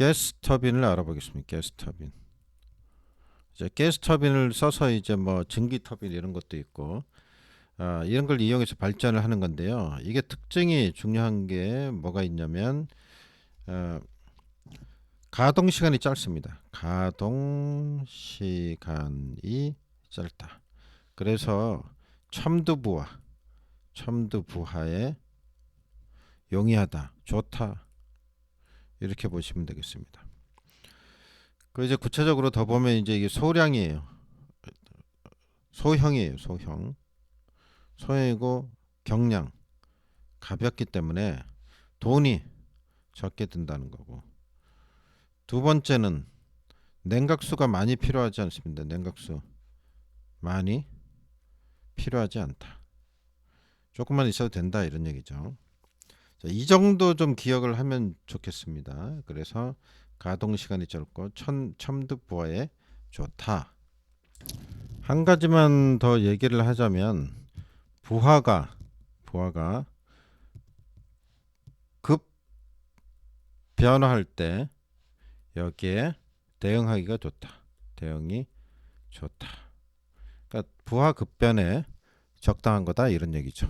가스 터빈을 알아보겠습니다. 가스 터빈. 이제 가스 터빈을 써서 이제 뭐 증기 터빈 이런 것도 있고 아, 이런 걸 이용해서 발전을 하는 건데요. 이게 특징이 중요한 게 뭐가 있냐면 어, 가동 시간이 짧습니다. 가동 시간이 짧다. 그래서 첨두 부하, 첨두 부하에 용이하다, 좋다 이렇게 보시면 되겠습니다. 그 이제 구체적으로 더 보면 이제 이게 소량이에요. 소형이에요, 소형. 소형이고 경량 가볍기 때문에 돈이 적게 든다는 거고. 두 번째는 냉각수가 많이 필요하지 않습니다. 냉각수 많이 필요하지 않다. 조금만 있어도 된다 이런 얘기죠. 자, 이 정도 좀 기억을 하면 좋겠습니다. 그래서 가동 시간이 짧고 천, 첨득부하에 좋다. 한 가지만 더 얘기를 하자면 부하가 부하가 급 변화할 때 여기에 대응하기가 좋다. 대응이 좋다. 그러니까 부하 급변에 적당한 거다 이런 얘기죠.